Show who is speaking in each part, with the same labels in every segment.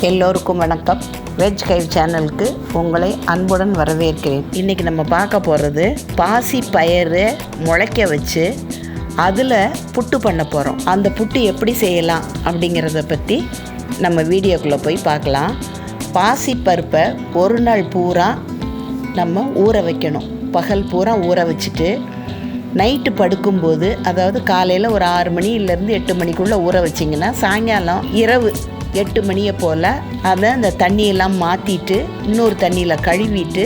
Speaker 1: எல்லோருக்கும் வணக்கம். வெஜ் கைவ் சேனலுக்கு உங்களை அன்புடன் வரவேற்கிறேன். இன்றைக்கி நம்ம பார்க்க போகிறது பாசி பயிறு முளைக்க வச்சு அதில் புட்டு பண்ண போகிறோம் அந்த புட்டு எப்படி செய்யலாம் அப்படிங்கிறத பற்றி நம்ம வீடியோக்குள்ளே போய் பார்க்கலாம். பாசி பருப்பை ஒரு நாள் பூரா நம்ம ஊற வைக்கணும். பகல் பூரா ஊற வச்சுட்டு நைட்டு படுக்கும்போது அதாவது காலையில் ஒரு ஆறு மணிலேருந்து எட்டு மணிக்குள்ளே ஊற வச்சிங்கன்னா சாயங்காலம் இரவு எட்டு மணியை போல் அதை அந்த தண்ணியெல்லாம் மாற்றிட்டு இன்னொரு தண்ணியில் கழுவிட்டு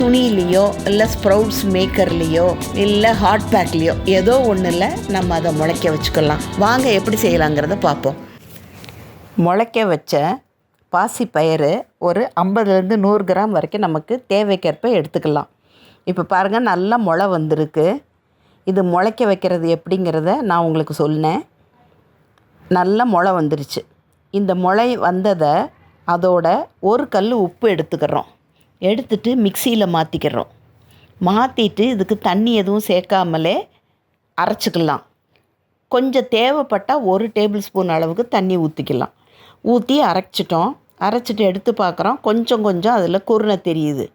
Speaker 1: துணியிலையோ இல்லை ஸ்ப்ரவுட்ஸ் மேக்கர்லேயோ இல்லை ஹாட் பேக்லேயோ ஏதோ ஒன்றில் நம்ம அதை முளைக்க வச்சுக்கலாம். வாங்க எப்படி செய்யலாங்கிறத பார்ப்போம். முளைக்க வச்ச பாசி பயிறு ஒரு ஐம்பதுலேருந்து நூறு கிராம் வரைக்கும் நமக்கு தேவைக்கேற்ப எடுத்துக்கலாம். இப்போ பாருங்கள் நல்லா முளை வந்திருக்கு. இது முளைக்க வைக்கிறது எப்படிங்கிறத நான் உங்களுக்கு சொன்னேன் நல்ல முளை வந்துருச்சு. இந்த முளை வந்ததை அதோட ஒரு கல் உப்பு எடுத்துக்கிறோம். எடுத்துட்டு மிக்சியில் மாற்றிக்கிறோம் மாற்றிட்டு இதுக்கு தண்ணி எதுவும் சேர்க்காமலே அரைச்சிக்கலாம். கொஞ்சம் தேவைப்பட்டால் ஒரு டேபிள் ஸ்பூன் அளவுக்கு தண்ணி ஊற்றிக்கலாம் ஊற்றி அரைச்சிட்டோம். அரைச்சிட்டு எடுத்து பார்க்குறோம் கொஞ்சம் கொஞ்சம் அதில் குருணை தெரியுது.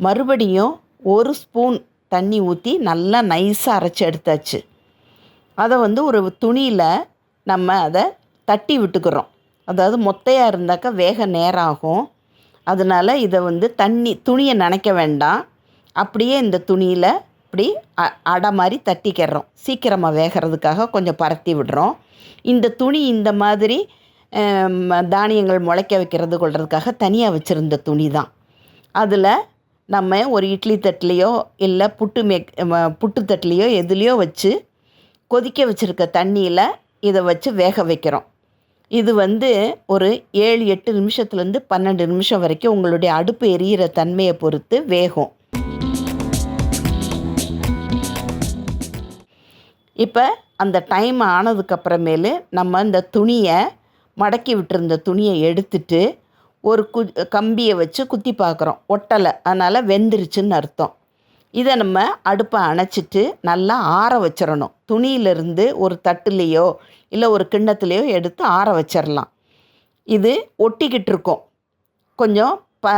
Speaker 1: மறுபடியும் ஒரு ஸ்பூன் தண்ணி ஊற்றி நல்லா நைஸாக அரைச்சி எடுத்தாச்சு. அதை வந்து ஒரு துணியில் நம்ம அதை தட்டி விட்டுக்கிறோம். அதாவது மொத்தையாக இருந்தாக்கா வேக நேரம் ஆகும் அதனால் இதை வந்து தண்ணி துணியை நனைக்க வேண்டாம். அப்படியே இந்த துணியில் இப்படி அ அடை மாதிரி தட்டிக்கிறோம் சீக்கிரமாக வேகிறதுக்காக கொஞ்சம் பரத்தி விடுறோம். இந்த துணி இந்த மாதிரி தானியங்கள் முளைக்க வைக்கிறது கொள்றதுக்காக தனியாக வச்சுருந்த துணி தான். அதில் நம்ம ஒரு இட்லி தட்டுலேயோ இல்லை புட்டு மேக் புட்டு தட்டுலேயோ எதுலேயோ வச்சு கொதிக்க வச்சுருக்க தண்ணியில் இதை வச்சு வேக வைக்கிறோம். இது வந்து ஒரு ஏழு எட்டு நிமிஷத்துலேருந்து பன்னெண்டு நிமிஷம் வரைக்கும் உங்களுடைய அடுப்பு எரியிற தன்மையை பொறுத்து வேகும். இப்போ அந்த டைம் ஆனதுக்கப்புறமேலு நம்ம இந்த துணியை மடக்கி விட்டுருந்த துணியை எடுத்துட்டு ஒரு கு கம்பியை வச்சு குத்தி பார்க்குறோம். ஒட்டலை. அதனால் வெந்துருச்சுன்னு அர்த்தம். இதை நம்ம அடுப்பை அணைச்சிட்டு நல்லா ஆற வச்சிடணும். துணியிலிருந்து ஒரு தட்டுலேயோ இல்லை ஒரு கிண்ணத்துலேயோ எடுத்து ஆற வச்சிடலாம் இது ஒட்டிக்கிட்டு இருக்கும். கொஞ்சம் ப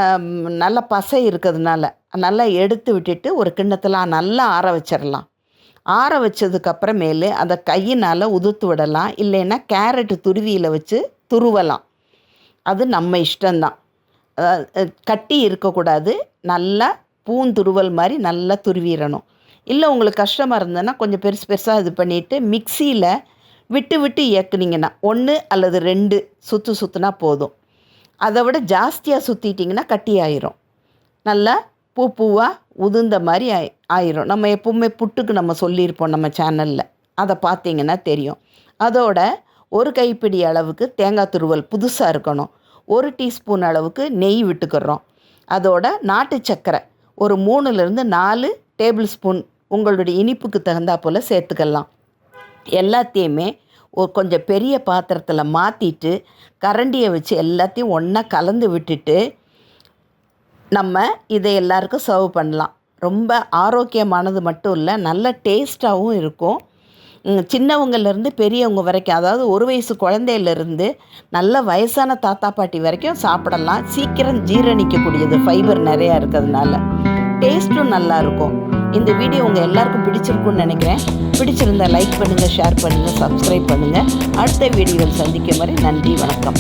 Speaker 1: நல்ல பசை இருக்கிறதுனால. நல்லா எடுத்து விட்டுட்டு ஒரு கிண்ணத்தில் நல்லா ஆற வச்சிடலாம் ஆற வச்சதுக்கப்புறமேலு அதை கையினால் உதுத்து விடலாம். இல்லைன்னா கேரட்டு துருவியில் வச்சு துருவலாம். அது நம்ம இஷ்டம்தான். கட்டி இருக்கக்கூடாது. நல்லா பூந்துருவல் மாதிரி நல்லா துருவிடணும். இல்லை உங்களுக்கு கஷ்டமாக இருந்ததுன்னா கொஞ்சம் பெருசு பெருசாக இது பண்ணிவிட்டு மிக்சியில் விட்டு விட்டு இயக்குனீங்கன்னா ஒன்று அல்லது ரெண்டு சுற்று சுற்றுனா போதும். அதை விட ஜாஸ்தியாக சுற்றிட்டிங்கன்னா கட்டி ஆயிரும். நல்லா பூ பூவாக உதிர்ந்த மாதிரி ஆயி ஆயிரும். நம்ம எப்பவுமே புட்டுக்கு நம்ம சொல்லியிருப்போம் நம்ம சேனலில் அதை பார்த்தீங்கன்னா தெரியும். அதோட ஒரு கைப்பிடி அளவுக்கு தேங்காய் துருவல் புதுசாக இருக்கணும். ஒரு டீஸ்பூன் அளவுக்கு நெய் விட்டுக்கிறோம். அதோட நாட்டு சர்க்கரை ஒரு மூணுலேருந்து நாலு டேபிள் ஸ்பூன் உங்களுடைய இனிப்புக்கு தகுந்தா போல் சேர்த்துக்கலாம். எல்லாத்தையுமே ஒரு கொஞ்சம் பெரிய பாத்திரத்தில் மாற்றிட்டு கரண்டியை வச்சு எல்லாத்தையும் ஒன்றா கலந்து விட்டுட்டு நம்ம இதை எல்லாருக்கும் சர்வ் பண்ணலாம். ரொம்ப ஆரோக்கியமானது மட்டும் இல்லை நல்ல டேஸ்ட்டாகவும் இருக்கும். சின்னவங்கள்லேருந்து சின்னவங்கலேருந்து பெரியவங்க வரைக்கும் அதாவது ஒரு வயசு குழந்தையிலேருந்து நல்ல வயசான தாத்தா பாட்டி வரைக்கும் சாப்பிடலாம். சீக்கிரம் ஜீரணிக்கக்கூடியது ஃபைபர் நிறையா இருக்கிறதுனால. டேஸ்ட்டும் நல்லாயிருக்கும் இந்த வீடியோ உங்கள் எல்லாருக்கும் பிடிச்சிருக்கும்னு நினைக்கிறேன். பிடிச்சிருந்தா லைக் பண்ணுங்கள் ஷேர் பண்ணுங்கள் சப்ஸ்கிரைப் பண்ணுங்கள் அடுத்த வீடியோவில் சந்திக்கும் வரை நன்றி வணக்கம்.